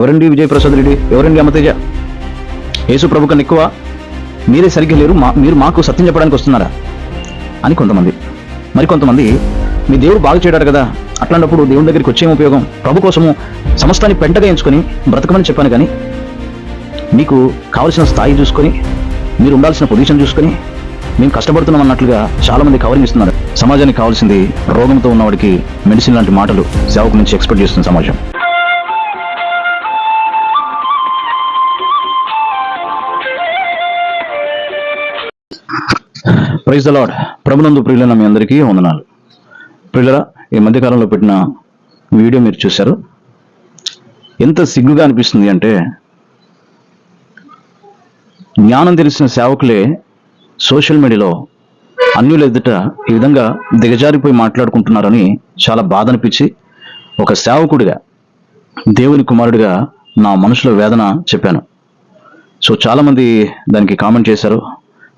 ఎవరండి విజయప్రసాద్ రెడ్డి? ఎవరండి అమతేజ యేసు ప్రభు కన్నా ఎక్కువ? మీరే సరిగ్గా లేరు మా మీరు మాకు సత్యం చెప్పడానికి వస్తున్నారా? అని కొంతమంది. మరి కొంతమంది మీ దేవుడు బాగు చేయడారు కదా అట్లాంటప్పుడు దేవుని దగ్గరికి వచ్చేం ఉపయోగం ప్రభు కోసము సమస్తాన్ని పెంటగా ఎంచుకొని బ్రతకమని చెప్పాను కానీ మీకు కావలసిన స్థాయి చూసుకొని మీరు ఉండాల్సిన పొజిషన్ చూసుకొని మేము కష్టపడుతున్నాం అన్నట్లుగా చాలా మంది కవరింగ్ ఇస్తున్నారు. సమాజానికి కావాల్సింది రోగంతో ఉన్నవాడికి మెడిసిన్ లాంటి మాటలు సేవకు నుంచి ఎక్స్పెక్ట్ చేస్తుంది సమాజం. ప్రైజ్ అలాడ్ ప్రభునందు ప్రియులైన మీ అందరికీ వందనాలు. ప్రియులరా ఈ మధ్యకాలంలో పెట్టిన వీడియో మీరు చూశారు. ఎంత సిగ్గుగా అనిపిస్తుంది అంటే జ్ఞానం తెలిసిన సేవకులే సోషల్ మీడియాలో అన్యుల ఎదుట ఈ విధంగా దిగజారిపోయి మాట్లాడుకుంటున్నారని చాలా బాధ అనిపించి ఒక సేవకుడిగా దేవుని కుమారుడిగా నా మనసులో వేదన చెప్పాను. సో చాలామంది దానికి కామెంట్ చేశారు.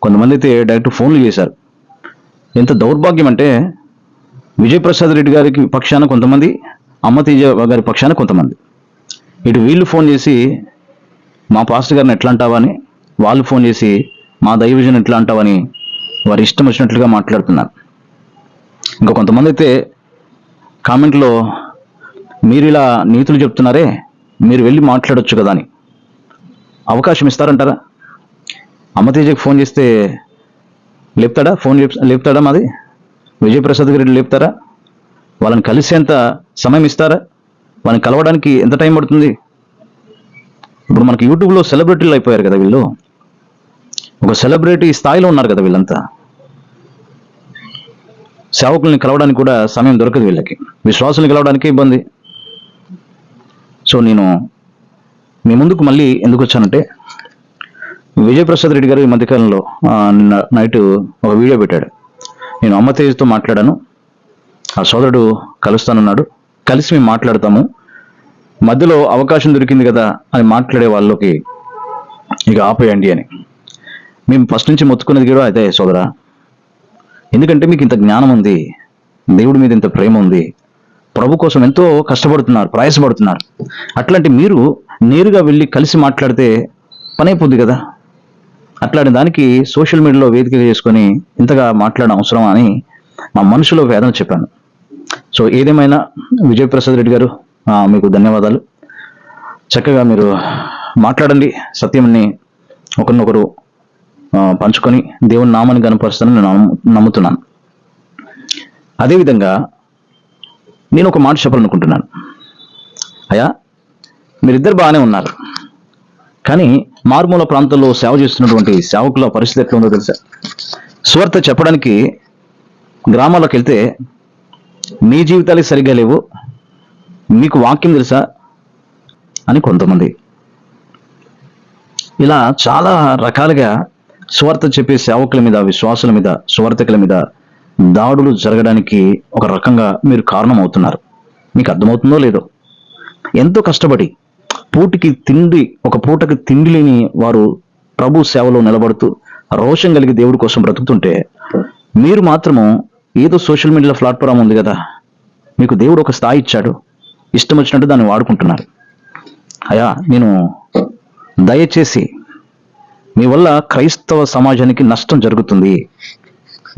కొంతమంది అయితే డైరెక్ట్ ఫోన్లు చేశారు. ఎంత దౌర్భాగ్యం అంటే విజయప్రసాద్ రెడ్డి గారికి పక్షాన కొంతమంది అమ్మతేజ గారి పక్షాన కొంతమంది. ఇటు వీళ్ళు ఫోన్ చేసి మా పాస్టర్ గారిని ఎట్లా అంటావని వాళ్ళు ఫోన్ చేసి మా దైవజన్ ఎట్లా అంటావని వారి ఇష్టం వచ్చినట్లుగా మాట్లాడుతున్నారు. ఇంకా కొంతమంది అయితే కామెంట్లో మీరు ఇలా నీతులు చెప్తున్నారే మీరు వెళ్ళి మాట్లాడొచ్చు కదా అని. అవకాశం ఇస్తారంటారా? అమతేజకి ఫోన్ చేస్తే లేపుతాడా? ఫోన్ లేపుతాడా మాది? విజయప్రసాద్ గారి లేపుతారా? వాళ్ళని కలిసేంత సమయం ఇస్తారా? వాళ్ళని కలవడానికి ఎంత టైం పడుతుంది? ఇప్పుడు మనకి యూట్యూబ్లో సెలబ్రిటీలు అయిపోయారు కదా వీళ్ళు. ఒక సెలబ్రిటీ స్థాయిలో ఉన్నారు కదా వీళ్ళంతా. సేవకుల్ని కలవడానికి కూడా సమయం దొరకదు వీళ్ళకి. విశ్వాసుల్ని కలవడానికి ఇబ్బంది. సో నేను మీ ముందుకు మళ్ళీ ఎందుకు వచ్చానంటే విజయప్రసాద్ రెడ్డి గారు ఈ మధ్యకాలంలో నిన్న నైట్ ఒక వీడియో పెట్టాడు. నేను అమ్మ తేజ్తో మాట్లాడాను. ఆ సోదరుడు కలుస్తానన్నాడు. కలిసి మేము మాట్లాడతాము. మధ్యలో అవకాశం దొరికింది కదా అని మాట్లాడే వాళ్ళకి ఇక ఆపేయండి అని. మేము ఫస్ట్ నుంచి మొత్తుకునేది కూడా అయితే సోదరా. ఎందుకంటే మీకు ఇంత జ్ఞానం ఉంది. దేవుడి మీద ఇంత ప్రేమ ఉంది. ప్రభు కోసం ఎంతో కష్టపడుతున్నారు ప్రయాసపడుతున్నారు. అట్లాంటి మీరు నేరుగా వెళ్ళి కలిసి మాట్లాడితే పని అయిపోద్ది కదా. అట్లాంటి దానికి సోషల్ మీడియాలో వేదిక చేసుకొని ఇంతగా మాట్లాడడం అవసరం అని నా మనసులో వేదన చెప్పాను. సో ఏదేమైనా విజయప్రసాద్ రెడ్డి గారు మీకు ధన్యవాదాలు. చక్కగా మీరు మాట్లాడండి సత్యంని ఒకరినొకరు పంచుకొని దేవుని నామాన్ని కనపరుస్తానని నేను నమ్ముతున్నాను. అదేవిధంగా నేను ఒక మాట చెప్పాలనుకుంటున్నాను. అయ్యా మీరిద్దరు బాగానే ఉన్నారు. కానీ మారుమూల ప్రాంతాల్లో సేవ చేస్తున్నటువంటి సేవకుల పరిస్థితి ఎట్లా ఉందో తెలుసా? సువార్త చెప్పడానికి గ్రామాలకు వెళ్తే మీ జీవితాలే సరిగ్గా లేవు మీకు వాక్యం తెలుసా అని కొంతమంది. ఇలా చాలా రకాలుగా సువార్త చెప్పే సేవకుల మీద విశ్వాసుల మీద సువార్తకుల మీద దాడులు జరగడానికి ఒక రకంగా మీరు కారణం అవుతున్నారు మీకు అర్థమవుతుందో లేదో? ఎంతో కష్టపడి పూటికి తిండి ఒక పూటకి తిండి లేని వారు ప్రభు సేవలో నిలబడుతూ రోషం కలిగి దేవుడి కోసం బ్రతుకుతుంటే మీరు మాత్రము ఏదో సోషల్ మీడియా ప్లాట్ఫామ్ ఉంది కదా మీకు దేవుడు ఒక స్థాయి ఇచ్చాడు ఇష్టం వచ్చినట్టు దాన్ని వాడుకుంటున్నారు. అయా నేను దయచేసి మీ వల్ల క్రైస్తవ సమాజానికి నష్టం జరుగుతుంది.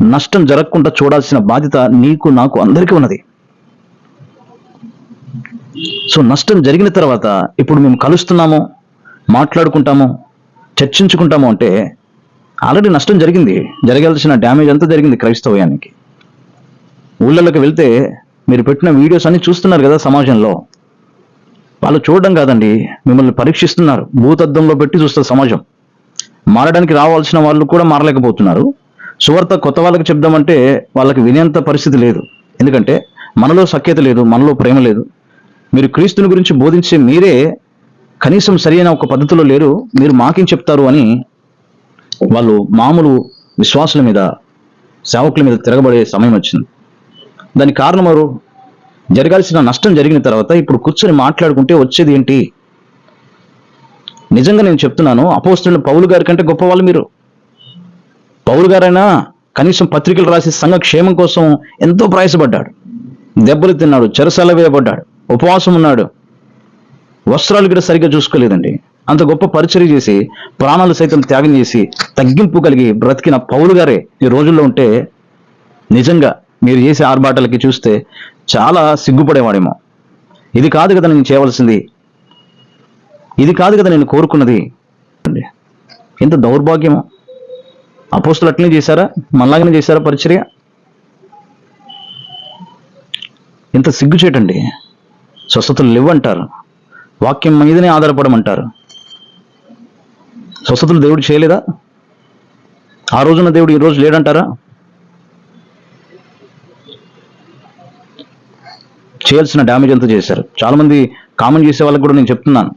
నష్టం జరగకుండా చూడాల్సిన బాధ్యత నీకు నాకు అందరికీ ఉన్నది. సో నష్టం జరిగిన తర్వాత ఇప్పుడు మేము కలుస్తున్నాము మాట్లాడుకుంటాము చర్చించుకుంటాము అంటే ఆల్రెడీ నష్టం జరిగింది. జరగాల్సిన డ్యామేజ్ అంతా జరిగింది క్రైస్తవయానికి. ఊళ్ళలోకి వెళ్తే మీరు పెట్టిన వీడియోస్ అన్ని చూస్తున్నారు కదా సమాజంలో. వాళ్ళు చూడడం కాదండి మిమ్మల్ని పరీక్షిస్తున్నారు. భూతద్దంలో పెట్టి చూస్తారు సమాజం. మారడానికి రావాల్సిన వాళ్ళు కూడా మారలేకపోతున్నారు. సువార్త కొత్త వాళ్ళకి చెప్దామంటే వాళ్ళకి వినేంత పరిస్థితి లేదు. ఎందుకంటే మనలో సఖ్యత లేదు మనలో ప్రేమ లేదు. మీరు క్రీస్తుని గురించి బోధించే మీరే కనీసం సరైన ఒక పద్ధతిలో లేరు మీరు మాకేం చెప్తారు అని వాళ్ళు మామూలు విశ్వాసుల మీద సేవకుల మీద తిరగబడే సమయం వచ్చింది. దానికి కారణం ఎవరు? జరగాల్సిన నష్టం జరిగిన తర్వాత ఇప్పుడు కూర్చొని మాట్లాడుకుంటే వచ్చేది ఏంటి? నిజంగా నేను చెప్తున్నాను అపోస్తున్న పౌలు గారి కంటే గొప్పవాళ్ళు మీరు. పౌలు గారైనా కనీసం పత్రికలు రాసి సంఘ క్షేమం కోసం ఎంతో ప్రయాసపడ్డాడు. దెబ్బలు తిన్నాడు చెరసాల వేయబడ్డాడు. ఉపవాసం ఉన్నాడు. వస్త్రాలు కూడా సరిగ్గా చూసుకోలేదండి. అంత గొప్ప పరిచర్య చేసి ప్రాణాలు సైతం త్యాగం చేసి తగ్గింపు కలిగి బ్రతికిన పౌలు గారే ఈ రోజుల్లో ఉంటే నిజంగా మీరు చేసే ఆర్భాటాలకి చూస్తే చాలా సిగ్గుపడేవాడేమో. ఇది కాదు కదా నేను చేయవలసింది. ఇది కాదు కదా నేను కోరుకున్నది. ఎంత దౌర్భాగ్యమో. అపోస్తులు అట్లనే చేశారా? మళ్ళాగానే చేశారా పరిచర్య? ఇంత సిగ్గుచేటండి. స్వస్థతలు లేవంటారు. వాక్యం మీదనే ఆధారపడమంటారు. స్వస్థతలు దేవుడు చేయలేదా? ఆ రోజున దేవుడు ఈ రోజు లేడంటారా? చేయాల్సిన డ్యామేజ్ అంతా చేశారు. చాలా మంది కామెంట్ చేసే వాళ్ళకి కూడా నేను చెప్తున్నాను.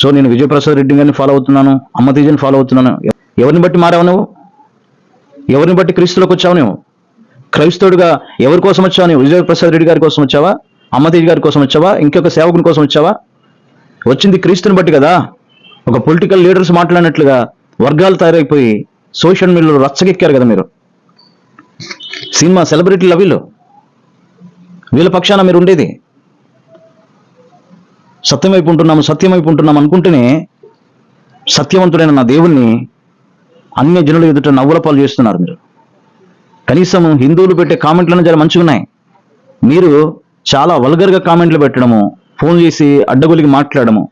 సో నేను విజయప్రసాద్ రెడ్డి గారిని ఫాలో అవుతున్నాను అమ్మతేజని ఫాలో అవుతున్నాను. ఎవరిని బట్టి మారావు నువ్వు? ఎవరిని బట్టి క్రీస్తులోకి వచ్చావు నువ్వు? క్రైస్తవుడిగా ఎవరి కోసం వచ్చావు నువ్వు? విజయప్రసాద్ రెడ్డి గారి కోసం వచ్చావా? అమ్మ గారి కోసం వచ్చావా? ఇంకొక సేవకుని కోసం వచ్చావా? వచ్చింది క్రీస్తుని బట్టి కదా. ఒక పొలిటికల్ లీడర్స్ మాట్లాడినట్లుగా వర్గాలు తయారైపోయి సోషల్ మీడియాలో రచ్చగెక్కారు కదా మీరు. సినిమా సెలబ్రిటీలు వీళ్ళు. వీళ్ళ పక్షాన మీరు ఉండేది. సత్యం వైపు ఉంటున్నాము సత్యం వైపు ఉంటున్నాం అనుకుంటేనే సత్యవంతుడైన నా దేవుణ్ణి అన్య జనుల ఎదుట నవ్వుల పాలు చేస్తున్నారు మీరు. కనీసం హిందువులు పెట్టే కామెంట్లను చాలా మంచిగా ఉన్నాయి మీరు చాలా వల్గర్గా కామెంట్లు పెట్టడము ఫోన్ చేసి అడ్డగులికి మాట్లాడము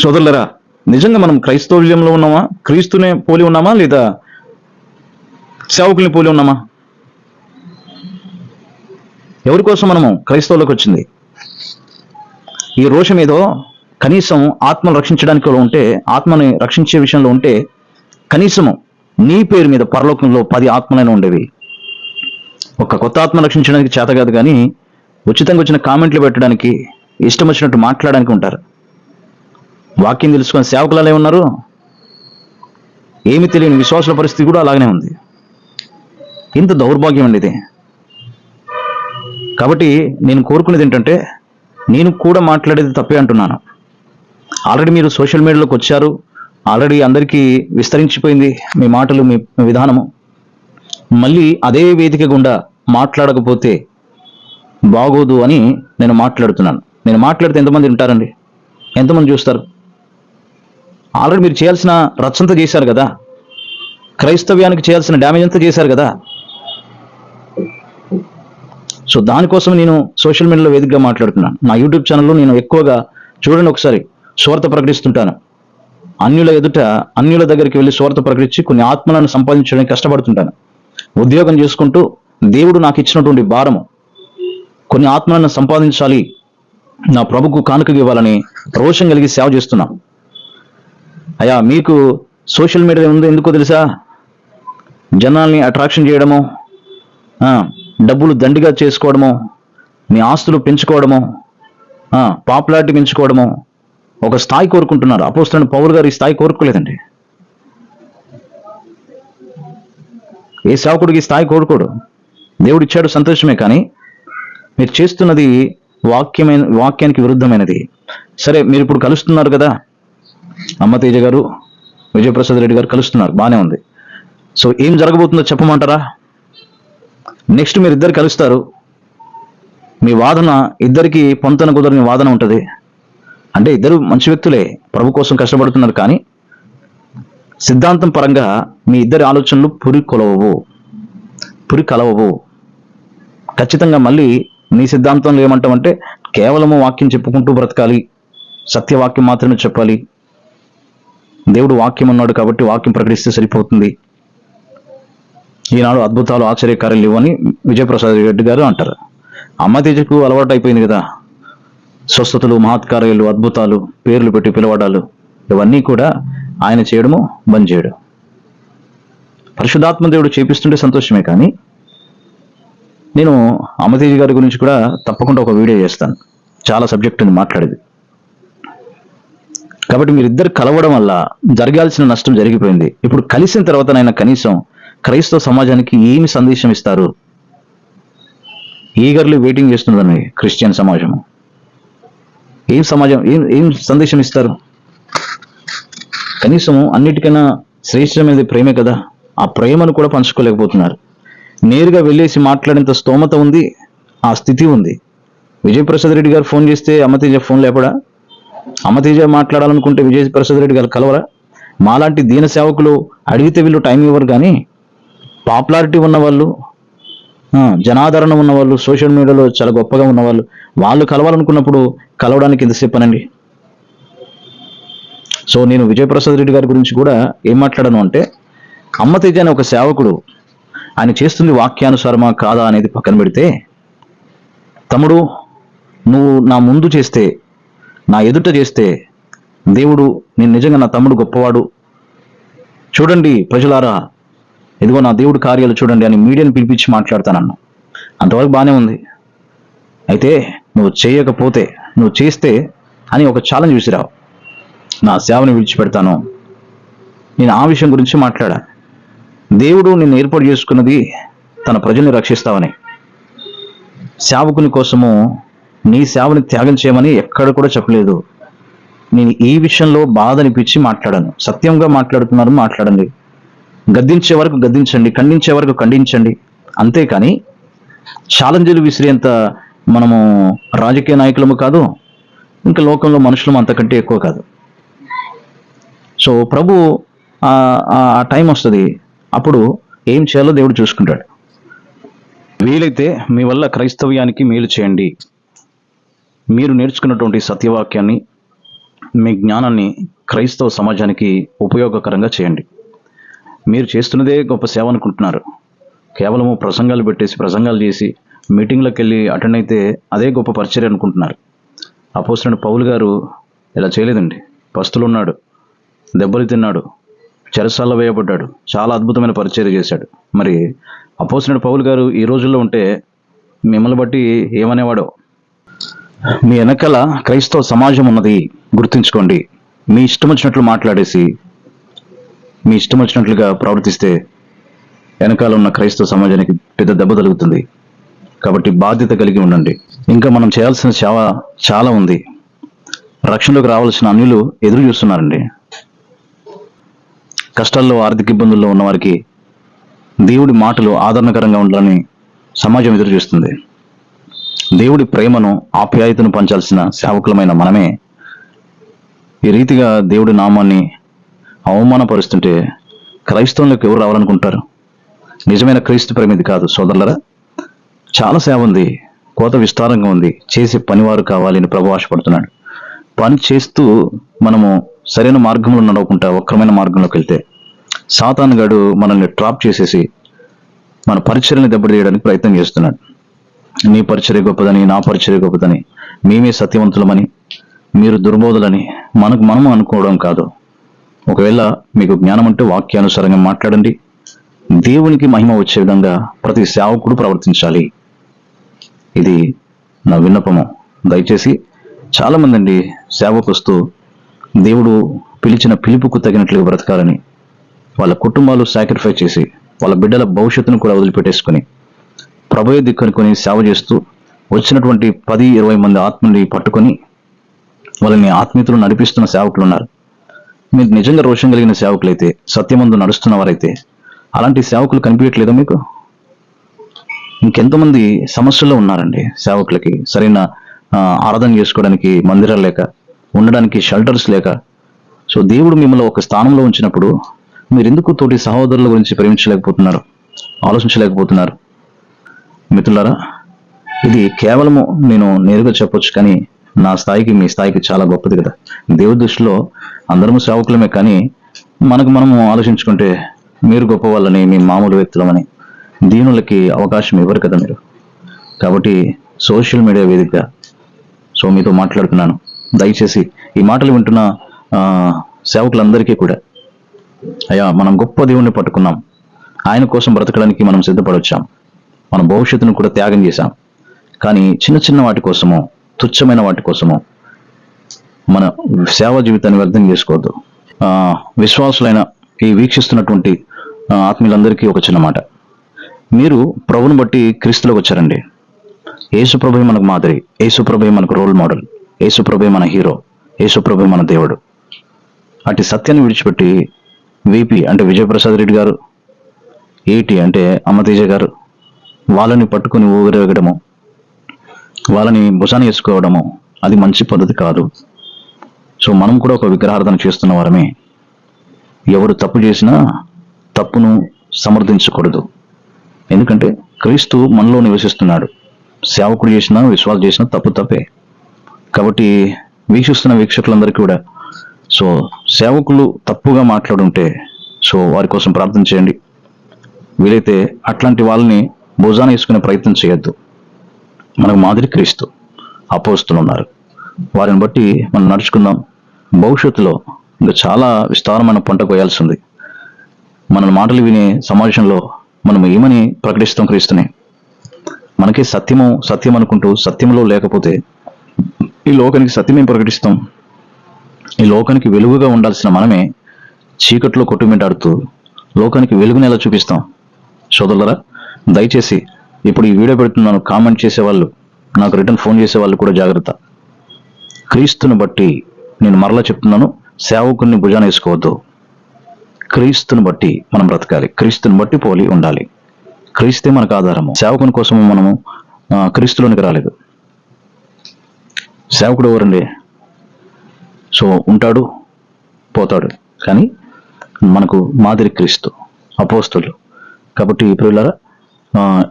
సోదరులరా నిజంగా మనం క్రైస్తవ్యంలో ఉన్నామా? క్రీస్తునే పోలి ఉన్నామా? లేదా సేవకుల్ని పోలి ఉన్నామా? ఎవరి కోసం మనము క్రైస్తవులకు వచ్చింది? ఈ రోషం ఏదో కనీసం ఆత్మను రక్షించడానికి ఉంటే ఆత్మని రక్షించే విషయంలో ఉంటే కనీసము నీ పేరు మీద పరలోకంలో పది ఆత్మలైన ఉండేవి. ఒక కొత్త ఆత్మ రక్షించడానికి చేత కాదు కానీ ఉచితంగా వచ్చిన కామెంట్లు పెట్టడానికి ఇష్టం వచ్చినట్టు మాట్లాడడానికి ఉంటారు. వాక్యం తెలుసుకొని సేవకులలో ఉన్నారు. ఏమి తెలియని విశ్వాసుల పరిస్థితి కూడా అలాగనే ఉంది. ఇంత దౌర్భాగ్యం అండి ఇది. కాబట్టి నేను కోరుకునేది ఏంటంటే నేను కూడా మాట్లాడేది తప్పే అంటున్నాను. ఆల్రెడీ మీరు సోషల్ మీడియాలోకి వచ్చారు. ఆల్రెడీ అందరికీ విస్తరించిపోయింది మీ మాటలు మీ విధానము. మళ్ళీ అదే వేదిక గుండా మాట్లాడకపోతే బాగోదు అని నేను మాట్లాడుతున్నాను. నేను మాట్లాడితే ఎంతమంది ఉంటారండి? ఎంతమంది చూస్తారు? ఆల్రెడీ మీరు చేయాల్సిన రచ్చంతా చేశారు కదా? క్రైస్తవ్యానికి చేయాల్సిన డ్యామేజ్ అంతా చేశారు కదా? సో దానికోసం నేను సోషల్ మీడియాలో వేదికగా మాట్లాడుతున్నాను. నా యూట్యూబ్ ఛానల్లో నేను ఎక్కువగా చూడండి ఒకసారి స్వార్థ ప్రకటిస్తుంటాను. అన్యుల ఎదుట అన్యుల దగ్గరికి వెళ్ళి స్వార్థ ప్రకటించి కొన్ని ఆత్మలను సంపాదించడానికి కష్టపడుతుంటాను. ఉద్యోగం చేసుకుంటూ దేవుడు నాకు ఇచ్చినటువంటి భారము కొన్ని ఆత్మలను సంపాదించాలి నా ప్రభుకు కానుకగా ఇవ్వాలని రోషం కలిగి సేవ చేస్తున్నాం. అయ్యా మీకు సోషల్ మీడియా ఉంది ఎందుకో తెలుసా? జనాల్ని అట్రాక్షన్ చేయడము డబ్బులు దండిగా చేసుకోవడము మీ ఆస్తులు పెంచుకోవడము పాపులారిటీ పెంచుకోవడము ఒక స్థాయి కోరుకుంటున్నారు. అపోస్తున్న పౌరు గారు ఈ స్థాయి కోరుకోలేదండి. ఏ సేవకుడికి స్థాయి కోరుకోడు. దేవుడు ఇచ్చాడు సంతోషమే కానీ మీరు చేస్తున్నది వాక్యమైన వాక్యానికి విరుద్ధమైనది. సరే మీరు ఇప్పుడు కలుస్తున్నారు కదా? అమ్మతేజ గారు విజయప్రసాద్ రెడ్డి గారు కలుస్తున్నారు బాగానే ఉంది. సో ఏం జరగబోతుందో చెప్పమంటారా? నెక్స్ట్ మీరు ఇద్దరు కలుస్తారు. మీ వాదన ఇద్దరికి పొంతన కుదరని వాదన ఉంటుంది. అంటే ఇద్దరు మంచి వ్యక్తులే ప్రభు కోసం కష్టపడుతున్నారు కానీ సిద్ధాంతం పరంగా మీ ఇద్దరి ఆలోచనలు పురి కొలవవు పురి కలవవు. ఖచ్చితంగా మళ్ళీ నీ సిద్ధాంతంలో ఏమంటామంటే కేవలము వాక్యం చెప్పుకుంటూ బ్రతకాలి సత్యవాక్యం మాత్రమే చెప్పాలి. దేవుడు వాక్యం ఉన్నాడు కాబట్టి వాక్యం ప్రకటిస్తే సరిపోతుంది. ఈనాడు అద్భుతాలు ఆశ్చర్యకార్యాలు ఇవ్వని విజయప్రసాద్ రెడ్డి గారు అంటారు. అమ్మ తేజకు అలవాటు అయిపోయింది కదా. స్వస్థతలు మహత్కార్యాలు అద్భుతాలు పేర్లు పెట్టి పిలవడాలు ఇవన్నీ కూడా ఆయన చేయడము బంద్ చేయడం. పరిశుద్ధాత్మ దేవుడు చేపిస్తుంటే సంతోషమే కానీ నేను అమతేజ్ గారి గురించి కూడా తప్పకుండా ఒక వీడియో చేస్తాను. చాలా సబ్జెక్ట్ ఉంది మాట్లాడేది. కాబట్టి మీరిద్దరు కలవడం వల్ల జరగాల్సిన నష్టం జరిగిపోయింది. ఇప్పుడు కలిసిన తర్వాత నాయన కనీసం క్రైస్తవ సమాజానికి ఏమి సందేశం ఇస్తారు? ఈగర్లీ వెయిటింగ్ చేస్తున్నదని క్రిస్టియన్ సమాజం ఏం సమాజం ఏం ఏం సందేశం ఇస్తారు? కనీసం అన్నిటికైనా శ్రేష్టమైనది ప్రేమే కదా? ఆ ప్రేమను కూడా పంచుకోలేకపోతున్నారు. నేరుగా వెళ్ళేసి మాట్లాడేంత స్తోమత ఉంది? ఆ స్థితి ఉంది. విజయప్రసాద్ రెడ్డి గారు ఫోన్ చేస్తే అమతేజ ఫోన్ లేపడా? అమతేజ మాట్లాడాలనుకుంటే విజయప్రసాద్ రెడ్డి గారు కలవరా? మాలాంటి దీన సేవకులు అడిగితే వీళ్ళు టైం ఇవ్వరు కానీ పాపులారిటీ ఉన్న వాళ్ళు జనాదరణ ఉన్న వాళ్ళు సోషల్ మీడియాలో చాలా గొప్పగా ఉన్నవాళ్ళు వాళ్ళు కలవాలనుకున్నప్పుడు కలవడానికి ఎంతసేపు అనండి సో నేను విజయప్రసాద్ రెడ్డి గారి గురించి కూడా ఏం మాట్లాడాను అంటే అమ్మతేజ అనే ఒక సేవకుడు ఆయన చేస్తుంది వాక్యానుసారమా కాదా అనేది పక్కన పెడితే తమ్ముడు నువ్వు నా ముందు చేస్తే నా ఎదుట చేస్తే దేవుడు నేను నిజంగా నా తమ్ముడు గొప్పవాడు. చూడండి ప్రజలారా ఇదిగో నా దేవుడు కార్యాలు చూడండి అని మీడియాని పిలిపించి మాట్లాడతానన్ను. అంతవరకు బాగానే ఉంది. అయితే నువ్వు చేయకపోతే నువ్వు చేస్తే అని ఒక ఛాలెంజ్ విసిరావు. నా సేవని విడిచిపెడతాను. నేను ఆ విషయం గురించి మాట్లాడా? దేవుడు నిన్ను ఏర్పాటు చేసుకున్నది తన ప్రజల్ని రక్షిస్తావని. సేవకుని కోసము నీ సేవని త్యాగం చేయమని ఎక్కడ కూడా చెప్పలేదు. నేను ఈ విషయంలో బాధ అనిపించి మాట్లాడాను. సత్యంగా మాట్లాడుతున్నారు మాట్లాడండి. గద్దించే వరకు గద్దించండి ఖండించే వరకు ఖండించండి. అంతేకాని ఛాలెంజీలు విసిరేంత మనము రాజకీయ నాయకులము కాదు ఇంకా లోకంలో మనుషులము అంతకంటే ఎక్కువ కాదు. సో ప్రభు ఆ- టైం వస్తుంది. అప్పుడు ఏం చేయాలో దేవుడు చూసుకుంటాడు. వీలైతే మీ వల్ల క్రైస్తవ్యానికి మేలు చేయండి. మీరు నేర్చుకున్నటువంటి సత్యవాక్యాన్ని మీ జ్ఞానాన్ని క్రైస్తవ సమాజానికి ఉపయోగకరంగా చేయండి. మీరు చేస్తున్నదే గొప్ప సేవ అనుకుంటున్నారు. కేవలము ప్రసంగాలు పెట్టేసి ప్రసంగాలు చేసి మీటింగ్లకు వెళ్ళి అటెండ్ అయితే అదే గొప్ప పరిచర్య అనుకుంటున్నారు. అపోసిన పౌలు గారు ఇలా చేయలేదండి. పస్తులు ఉన్నాడు దెబ్బలు తిన్నాడు చెరసాల్లో వేయబడ్డాడు. చాలా అద్భుతమైన పరిచయం చేశాడు. మరి అపోసినడు పౌలు గారు ఈ రోజుల్లో ఉంటే మిమ్మల్ని బట్టి ఏమనేవాడో? మీ వెనకాల క్రైస్తవ సమాజం ఉన్నది గుర్తుంచుకోండి. మీ ఇష్టం వచ్చినట్లు మాట్లాడేసి మీ ఇష్టం వచ్చినట్లుగా ప్రవర్తిస్తే వెనకాల ఉన్న క్రైస్తవ సమాజానికి పెద్ద దెబ్బ తగులుతుంది. కాబట్టి బాధ్యత కలిగి ఉండండి. ఇంకా మనం చేయాల్సిన సేవ చాలా ఉంది. రక్షణలోకి రావాల్సిన అన్యులు ఎదురు చూస్తున్నారండి. కష్టాల్లో ఆర్థిక ఇబ్బందుల్లో ఉన్న వారికి దేవుడి మాటలు ఆదరణకరంగా ఉండాలని సమాజం ఎదురు చూస్తుంది దేవుడి ప్రేమను ఆప్యాయతను పంచాల్సిన సేవకులమైన మనమే ఈ రీతిగా దేవుడి నామాన్ని అవమానపరుస్తుంటే క్రైస్తవులకు ఎవరు రావాలనుకుంటారు? నిజమైన క్రీస్తు ప్రేమ ఇది కాదు సోదరులరా. చాలా సేవ ఉంది కోత విస్తారంగా ఉంది చేసే పనివారు కావాలి అని ప్రభు ఆశపడుతున్నాడు. పని చేస్తూ మనము సరైన మార్గంలో నడవకుండా వక్రమైన మార్గంలోకి వెళ్తే సాతాన్ గడు మనల్ని ట్రాప్ చేసేసి మన పరిచర్ని దెబ్బతీయడానికి ప్రయత్నం చేస్తున్నాడు. నీ పరిచర్య గొప్పదని నా పరిచర్య గొప్పదని మేమే సత్యవంతులమని మీరు దుర్బోధులని మనకు మనము అనుకోవడం కాదు. ఒకవేళ మీకు జ్ఞానం అంటే వాక్యానుసారంగా మాట్లాడండి. దేవునికి మహిమ వచ్చే విధంగా ప్రతి సేవకుడు ప్రవర్తించాలి. ఇది నా విన్నపము. దయచేసి చాలామందండి అండి సేవకు వస్తూ దేవుడు పిలిచిన పిలుపుకు తగినట్లుగా బ్రతకాలని వాళ్ళ కుటుంబాలు సాక్రిఫైస్ చేసి వాళ్ళ బిడ్డల భవిష్యత్తును కూడా వదిలిపెట్టేసుకొని ప్రభుయ దిక్కనుకొని సేవ చేస్తూ వచ్చినటువంటి పది ఇరవై మంది ఆత్మని పట్టుకొని వాళ్ళని ఆత్మీయతలు నడిపిస్తున్న సేవకులు ఉన్నారు. మీరు నిజంగా రోషం కలిగిన సేవకులైతే సత్యమందు నడుస్తున్న వారైతే అలాంటి సేవకులు కనిపించట్లేదా మీకు? ఇంకెంతమంది సమస్యల్లో ఉన్నారండి సేవకులకి సరైన ఆరాధన చేసుకోవడానికి మందిరాలు లేక ఉండడానికి షెల్టర్స్ లేక. సో దేవుడు మిమ్మల్ని ఒక స్థానంలో ఉంచినప్పుడు మీరు ఎందుకు తోటి సహోదరుల గురించి ప్రేమించలేకపోతున్నారు? ఆలోచించలేకపోతున్నారు? మిత్రులారా ఇది కేవలము నేను నేరుగా చెప్పొచ్చు కానీ నా స్థాయికి మీ స్థాయికి చాలా గొప్పది కదా. దేవుడి దృష్టిలో అందరము సేవకులమే కానీ మనకు మనము ఆలోచించుకుంటే మీరు గొప్ప వాళ్ళని మీ మామూలు వ్యక్తులమని దీనులకి అవకాశం ఇవ్వరు కదా మీరు. కాబట్టి సోషల్ మీడియా వేదికగా సో మీతో మాట్లాడుతున్నాను. దయచేసి ఈ మాటలు వింటున్న ఆ, సేవకులందరికీ కూడా. అయ్యా మనం గొప్ప దేవుణ్ణి పట్టుకున్నాం. ఆయన కోసం బ్రతకడానికి మనం సిద్ధపడొచ్చాం. మన భవిష్యత్తును కూడా త్యాగం చేశాం. కానీ చిన్న చిన్న వాటి కోసమో తుచ్చమైన వాటి కోసమో మన సేవా జీవితాన్ని వ్యర్థం చేసుకోవద్దు. విశ్వాసులైన ఈ వీక్షిస్తున్నటువంటి ఆత్మీయులందరికీ ఒక చిన్న మాట. మీరు ప్రభుని బట్టి క్రీస్తులోకి వచ్చారండి. యేసుప్రభే మనకు మాదిరి యేసుప్రభే మనకు రోల్ మోడల్. యేసుప్రభే మన హీరో యేసుప్రభే మన దేవుడు. అటు సత్యాన్ని విడిచిపెట్టి విపి అంటే విజయప్రసాద్ రెడ్డి గారు ఏటి అంటే అమ్మతేజ గారు వాళ్ళని పట్టుకుని ఊగరేగడము వాళ్ళని భుజాన వేసుకోవడము అది మంచి పద్ధతి కాదు. సో మనం కూడా ఒక విగ్రహార్థన చేస్తున్న వారమే. ఎవరు తప్పు చేసినా తప్పును సమర్థించకూడదు. ఎందుకంటే క్రీస్తు మనలో నివసిస్తున్నాడు. సేవకుడు చేసినా విశ్వాసం చేసినా తప్పు తప్పే. కాబట్టి వీక్షిస్తున్న వీక్షకులందరికీ కూడా. సో సేవకులు తప్పుగా మాట్లాడుంటే సో వారి కోసం ప్రార్థన చేయండి. వీలైతే అట్లాంటి వాళ్ళని భుజాన వేసుకునే ప్రయత్నం చేయొద్దు. మనకు మాదిరి క్రీస్తు అపోస్తులు ఉన్నారు. వారిని బట్టి మనం నడుచుకుందాం. భవిష్యత్తులో ఇంకా చాలా విస్తారమైన పంట కోయాల్సి ఉంది మన మాటలు వినే సమాజంలో మనం ఏమని ప్రకటిస్తాం క్రీస్తుని? మనకి సత్యము సత్యం అనుకుంటూ సత్యంలో లేకపోతే ఈ లోకానికి సత్యమేం ప్రకటిస్తాం? ఈ లోకానికి వెలుగుగా ఉండాల్సిన మనమే చీకట్లో కొట్టుమిటాడుతూ లోకానికి వెలుగుని ఎలా చూపిస్తాం. సోదరులరా దయచేసి ఇప్పుడు ఈ వీడియో పెడుతున్నాను కామెంట్ చేసేవాళ్ళు నాకు రిటర్న్ ఫోన్ చేసేవాళ్ళు కూడా జాగ్రత్త. క్రీస్తుని బట్టి నేను మరలా చెప్తున్నాను సేవకుని భుజాన వేసుకోవద్దు. క్రీస్తుని బట్టి మనం బ్రతకాలి. క్రీస్తుని బట్టి పోలి ఉండాలి. క్రీస్తే మనకు ఆధారము. సేవకుని కోసము మనము క్రీస్తులోనికి రాలేదు. సేవకుడు ఎవరండి? సో ఉంటాడు పోతాడు. కానీ మనకు మాదిరి క్రీస్తు అపోస్తులు. కాబట్టి ప్రియులారా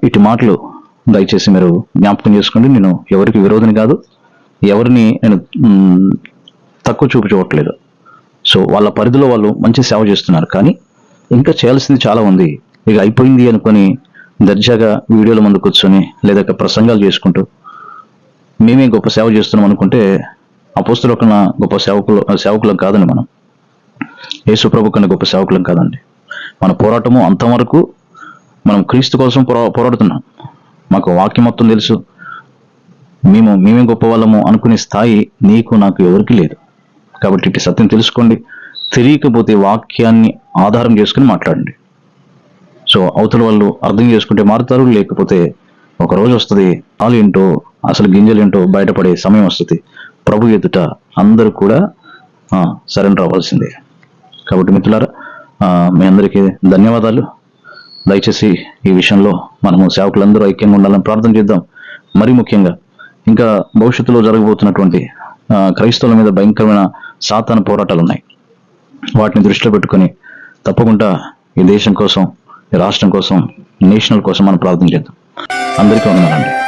ఇటు మాటలు దయచేసి మీరు జ్ఞాపకం చేసుకోండి. నేను ఎవరికి విరోధిని కాదు. ఎవరిని నేను తక్కువ చూపు చూడట్లేదు. సో వాళ్ళ పరిధిలో వాళ్ళు మంచి సేవ చేస్తున్నారు. కానీ ఇంకా చేయాల్సింది చాలా ఉంది. ఇక అయిపోయింది అనుకొని దర్జాగా వీడియోల ముందు కూర్చొని లేదా ప్రసంగాలు చేసుకుంటూ మేమే గొప్ప సేవ చేస్తున్నాం అనుకుంటే అపోస్తుల కన్నా గొప్ప సేవకులు సేవకులం కాదండి మనం. యేసు ప్రభు కన్నా గొప్ప సేవకులం కాదండి. మన పోరాటము అంతవరకు మనం క్రీస్తు కోసం పోరా పోరాడుతున్నాం. మాకు వాక్యం మొత్తం తెలుసు. మేము మేమే గొప్ప వాళ్ళము అనుకునే స్థాయి నీకు నాకు ఎవరికి లేదు. కాబట్టి ఇటు సత్యం తెలుసుకోండి. తెలియకపోతే వాక్యాన్ని ఆధారం చేసుకుని మాట్లాడండి. సో అవతల వాళ్ళు అర్థం చేసుకుంటే మారుతారు లేకపోతే ఒక రోజు వస్తుంది వాళ్ళు ఏంటో అసలు గింజలు ఏంటో బయటపడే సమయం వస్తుంది. ప్రభు ఎదుట అందరూ కూడా సరెండర్ అవ్వాల్సిందే. కాబట్టి మిత్రులారా మీ అందరికీ ధన్యవాదాలు. దయచేసి ఈ విషయంలో మనము సేవకులందరూ ఐక్యంగా ఉండాలని ప్రార్థన చేద్దాం. మరి ముఖ్యంగా ఇంకా భవిష్యత్తులో జరగబోతున్నటువంటి క్రైస్తవుల మీద భయంకరమైన సాతాన పోరాటాలు ఉన్నాయి వాటిని దృష్టిలో పెట్టుకొని తప్పకుండా ఈ దేశం కోసం ఈ రాష్ట్రం కోసం నేషనల్ కోసం మనం ప్రార్థన చేద్దాం. అందరికీ వందనాలండి.